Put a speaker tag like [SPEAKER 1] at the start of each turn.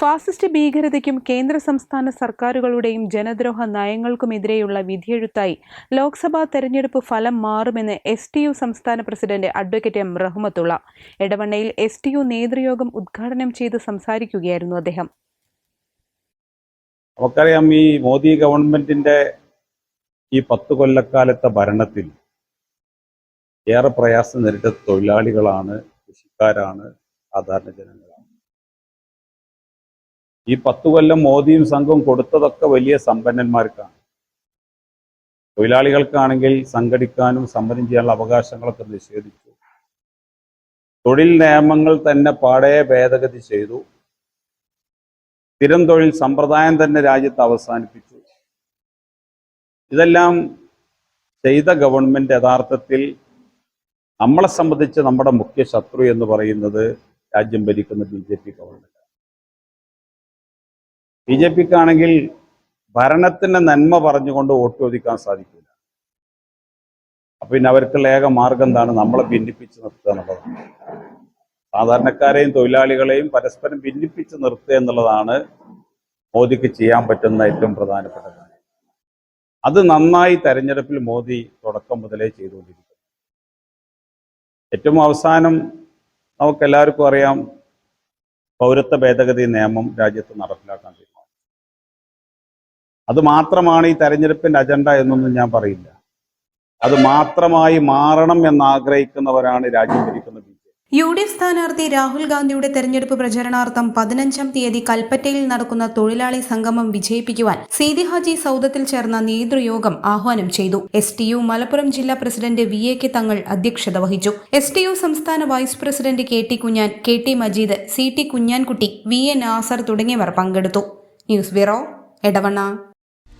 [SPEAKER 1] fascist ഭീകരതയ്ക്കും കേന്ദ്ര സംസ്ഥാന സർക്കാരുകളുടെയും ജനദ്രോഹ നയങ്ങൾക്കുമെതിരെയുള്ള വിധിയെഴുത്തായി ലോക്സഭാ തെരഞ്ഞെടുപ്പ് ഫലം മാറുമെന്ന് എസ് ടി യു സംസ്ഥാന പ്രസിഡന്റ് അഡ്വക്കേറ്റ് എം റഹ്മത്തുള്ള എടവണ്ണയിൽ എസ് ടി യു നേതൃയോഗം ഉദ്ഘാടനം ചെയ്ത് സംസാരിക്കുകയായിരുന്നു അദ്ദേഹം
[SPEAKER 2] നമുക്കറിയാം ഈ മോദി ഗവൺമെന്റിന്റെ ഈ പത്ത് കൊല്ലക്കാലത്തെ ഭരണത്തിൽ ഏറെ പ്രയാസം നേരിട്ട തൊഴിലാളികളാണ് കൃഷിക്കാരാണ് സാധാരണ ജനങ്ങൾ ഈ പത്തു കൊല്ലം മോദിയും സംഘവും കൊടുത്തതൊക്കെ വലിയ സമ്പന്നന്മാർക്കാണ് തൊഴിലാളികൾക്കാണെങ്കിൽ സംഘടിക്കാനും സമരം ചെയ്യാനുള്ള അവകാശങ്ങളൊക്കെ നിഷേധിച്ചു തൊഴിൽ നിയമങ്ങൾ തന്നെ പാടെ ഭേദഗതി ചെയ്തു സ്ഥിരം തൊഴിൽ സമ്പ്രദായം തന്നെ രാജ്യത്ത് അവസാനിപ്പിച്ചു ഇതെല്ലാം ചെയ്ത ഗവൺമെന്റ് യഥാർത്ഥത്തിൽ നമ്മളെ സംബന്ധിച്ച് നമ്മുടെ മുഖ്യ ശത്രു എന്ന് പറയുന്നത് രാജ്യം ഭരിക്കുന്ന B J P B J പിക്കാണെങ്കിൽ ഭരണത്തിൻ്റെ നന്മ പറഞ്ഞുകൊണ്ട് വോട്ട് ചോദിക്കാൻ സാധിക്കില്ല അപ്പം പിന്നെ അവർക്കുള്ള ഏക മാർഗം എന്താണ് നമ്മളെ ഭിന്നിപ്പിച്ച് നിർത്തുക എന്നുള്ളതാണ് സാധാരണക്കാരെയും തൊഴിലാളികളെയും പരസ്പരം ഭിന്നിപ്പിച്ച് നിർത്തുക എന്നുള്ളതാണ് മോദിക്ക് ചെയ്യാൻ പറ്റുന്ന ഏറ്റവും പ്രധാനപ്പെട്ട കാര്യം അത് നന്നായി തെരഞ്ഞെടുപ്പിൽ മോദി തുടക്കം മുതലേ ചെയ്തുകൊണ്ടിരിക്കുന്നു ഏറ്റവും അവസാനം നമുക്കെല്ലാവർക്കും അറിയാം പൗരത്വ ഭേദഗതി നിയമം രാജ്യത്ത് നടപ്പിലാക്കാൻ കഴിയും അത് മാത്രമാണ് ഈ തെരഞ്ഞെടുപ്പിന്റെ അജണ്ട എന്നൊന്നും ഞാൻ പറയില്ല അത് മാത്രമായി മാറണം എന്നാഗ്രഹിക്കുന്നവരാണ് രാജ്യം ഭരിക്കുന്ന
[SPEAKER 1] യു ഡി എഫ് സ്ഥാനാർത്ഥി രാഹുൽ ഗാന്ധിയുടെ തെരഞ്ഞെടുപ്പ് പ്രചരണാർത്ഥം പതിനഞ്ചാം തീയതി കൽപ്പറ്റയിൽ നടക്കുന്ന തൊഴിലാളി സംഗമം വിജയിപ്പിക്കുവാൻ സീതി ഹാജി സൗദത്തിൽ ചേർന്ന നേതൃയോഗം ആഹ്വാനം ചെയ്തു എസ് ടി യു മലപ്പുറം ജില്ലാ പ്രസിഡന്റ് വി എ കെ തങ്ങൾ അധ്യക്ഷത വഹിച്ചു എസ് ടി യു സംസ്ഥാന vice president K T Kunhan K T Majeed C T Kunhankutty V A Nasar തുടങ്ങിയവർ പങ്കെടുത്തു ന്യൂസ് ബ്യൂറോ എടവണ്ണ